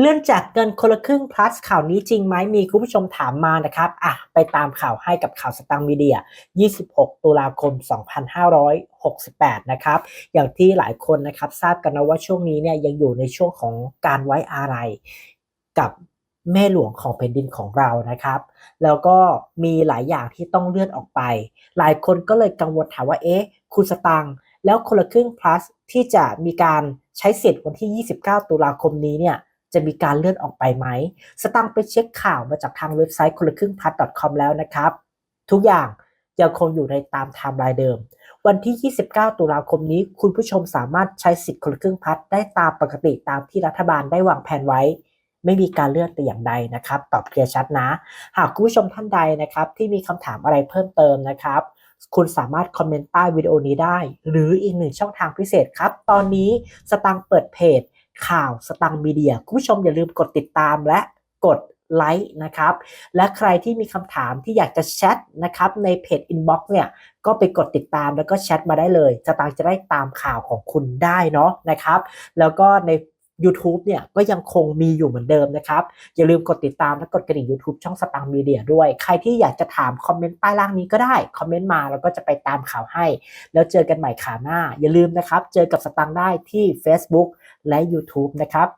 เลื่อนจากเกินคนละครึ่ง plus ข่าวนี้จริงไหมมีคุณผู้ชมถามมานะครับอะไปตามข่าวให้กับข่าวสตังค์มีเดีย 26 ตุลาคม 2568 นะครับ อย่างที่หลายคนนะครับทราบกันนะว่าช่วงนี้เนี่ยยังอยู่ในช่วงของการไว้อาลัยกับแม่หลวงของแผ่นดินของเรานะครับ แล้วก็มีหลายอย่างที่ต้องเลื่อนออกไป หลายคนก็เลยกังวลถามว่าเอ๊ะคุณสตังค์แล้วคนละครึ่ง plus ที่จะมีการใช้สิทธิ์วันที่ 29 ตุลาคมนี้เนี่ย จะมีการเลื่อนออกไปไหม สตังไปเช็คข่าวมาจากทางเว็บไซต์คนละครึ่งพัท .com แล้วนะครับ ทุกอย่างยังคงอยู่ในตามไทม์ไลน์เดิม วันที่ 29 ตุลาคมนี้ คุณผู้ชมสามารถใช้สิทธิ์คนละครึ่งพัทได้ตามปกติตามที่รัฐบาลได้วางแผนไว้ ไม่มีการเลื่อนแต่อย่างใดนะครับ ตอบเคลียร์ชัดนะ หากคุณผู้ชมท่านใดนะครับ ที่มีคำถามอะไรเพิ่มเติมนะครับคุณสามารถคอมเมนต์ใต้วิดีโอนี้ได้ หรืออีกหนึ่งช่องทางพิเศษครับ ตอนนี้สตังเปิดเพจ ข่าวสตังค์มีเดียคุณผู้ชมอย่าลืมกดติดตามและกดไลค์นะครับ และใครที่มีคำถามที่อยากจะแชทนะครับในเพจ Inbox เนี่ยก็ไปกดติดตามแล้วก็แชทมาได้เลยสตังค์จะได้ตามข่าวของคุณได้เนาะนะครับ แล้วก็ใน YouTube เนี่ยก็ยังคงมีอยู่เหมือนเดิมนะครับ อย่าลืมกดติดตามและกดกระดิ่ง YouTube ช่องสตังค์มีเดียด้วย ใครที่อยากจะถามคอมเมนต์ใต้ล่างนี้ก็ได้ คอมเมนต์มาแล้วก็จะไปตามข่าวให้ แล้วเจอกันใหม่ข่าวหน้า อย่าลืมนะครับ เจอกับสตังค์ได้ที่ Facebook และ YouTube นะครับ